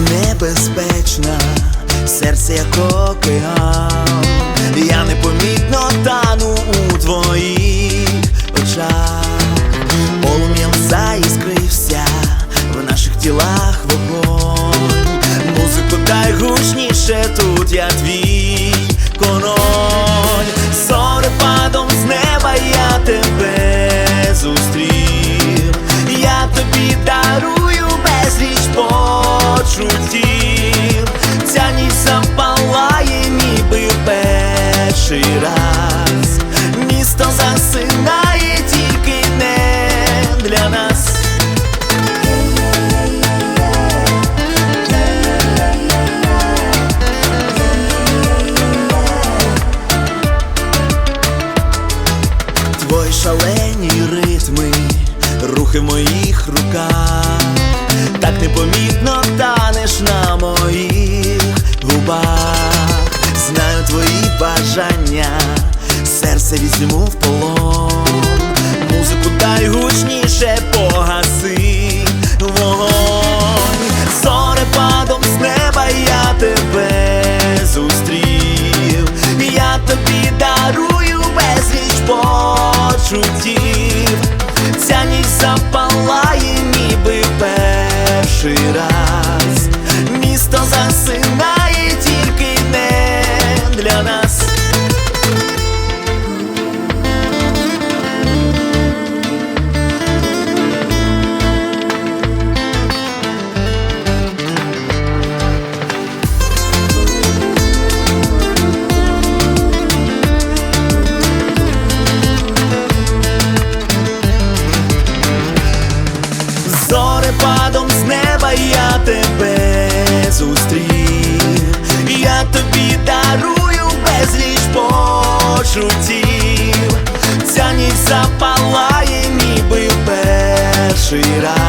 небезпечна, серце як океан, я непомітно тану у твоїх очах, полум'ям заіскрився в наших тілах вогонь. Музику дай гучніше, тут я твій кононь, перший раз, місто засинає тільки не для нас. Твої шалені ритми, рухи в моїх руках, так непомітно бажання, серце візьму в полон, музику дай гучніше погаси вогонь, зорепадом з неба я тебе зустрів, я тобі дарую безліч почуттів, ця ніч запалає, ніби перший раз, місто засинає. šira.